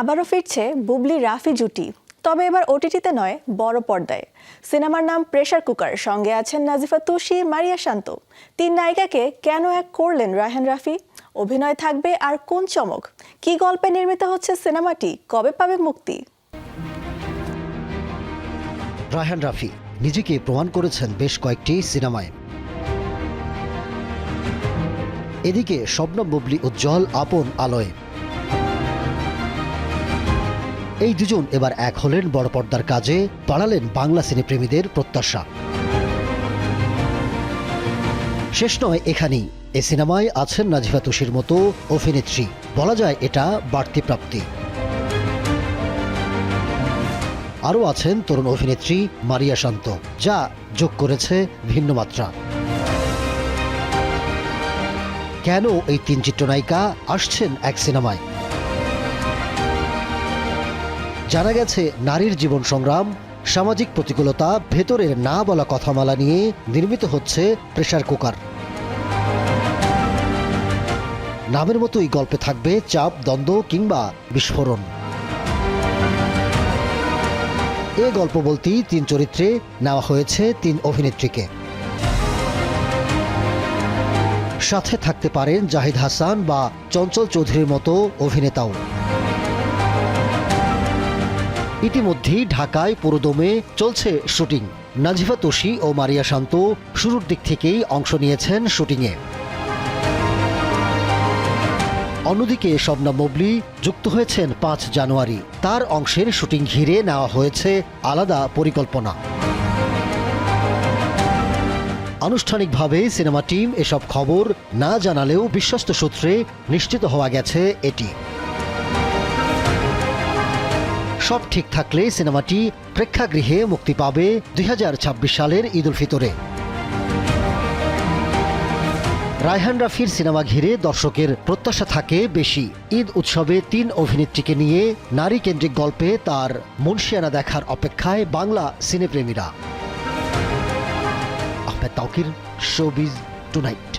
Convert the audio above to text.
আবারও ফিরছে বুবলি রাফি জুটি। তবে এবার ওটিটিতে নয়, বড় পর্দায়। সিনেমার নাম প্রেসার কুকার, সঙ্গে আছেন নাজিফা তুষি, মারিয়া শান্ত। তিন নায়িকাকে কেন এক করলেন রায়হান রাফি? অভিনয় থাকবে আর কোন চমক? কি গল্পে নির্মিত হচ্ছে সিনেমাটি? কবে পাবে মুক্তি? রায়হান রাফি নিজেকে প্রমাণ করেছেন বেশ কয়েকটি সিনেমায়। এদিকে শবনম বুবলি উজ্জ্বল আপন আলোয়। এই দুজন এবার এক হলেন বড় পর্দার কাজে, বাড়ালেন বাংলা সিনেপ্রেমীদের প্রত্যাশা। শেষ নয় এখানেই। এ সিনেমায় আছেন নাজিফা তুষির মতো অভিনেত্রী। বলা যায় এটা বাড়তি প্রাপ্তি। আরও আছেন তরুণ অভিনেত্রী মারিয়া শান্ত, যা যোগ করেছে ভিন্ন মাত্রা। কেন এই তিন চিত্রনায়িকা আসছেন এক সিনেমায়? জানা গেছে, নারীর জীবন সংগ্রাম, সামাজিক প্রতিকূলতা, ভেতরের না বলা কথামালা নিয়ে নির্মিত হচ্ছে প্রেসার কুকার। নামের মতোই গল্পে থাকবে চাপ, দ্বন্দ্ব কিংবা বিস্ফোরণ। এ গল্প বলতেই তিন চরিত্রে নেওয়া হয়েছে তিন অভিনেত্রীকে। সাথে থাকতে পারেন জাহিদ হাসান বা চঞ্চল চৌধুরীর মতো অভিনেতাও। ইতিমধ্যেই ঢাকায় পুরোদমে চলছে শুটিং। নাজিফা তোষি ও মারিয়া শান্ত শুরুর দিক থেকেই অংশ নিয়েছেন শুটিংয়ে। অন্যদিকে শবনা মোবলি যুক্ত হয়েছেন পাঁচ জানুয়ারি। তার অংশের শুটিং ঘিরে নেওয়া হয়েছে আলাদা পরিকল্পনা। আনুষ্ঠানিকভাবে সিনেমা টিম এসব খবর না জানালেও বিশ্বস্ত সূত্রে নিশ্চিত হওয়া গেছে এটি। সব ঠিক থাকলে সিনেমাটি প্রেক্ষাগৃহে মুক্তি পাবে দুই হাজার ছাব্বিশ সালের ঈদ উল ফিতরে। রায়হান রাফির সিনেমা ঘিরে দর্শকের প্রত্যাশা থাকে বেশি। ঈদ উৎসবে তিন অভিনেত্রীকে নিয়ে নারী কেন্দ্রিক গল্পে তার মুন্সিয়ানা দেখার অপেক্ষায় Bangla সিনেপ্রেমীরা। Ahmed Taukir, showbiz tonight.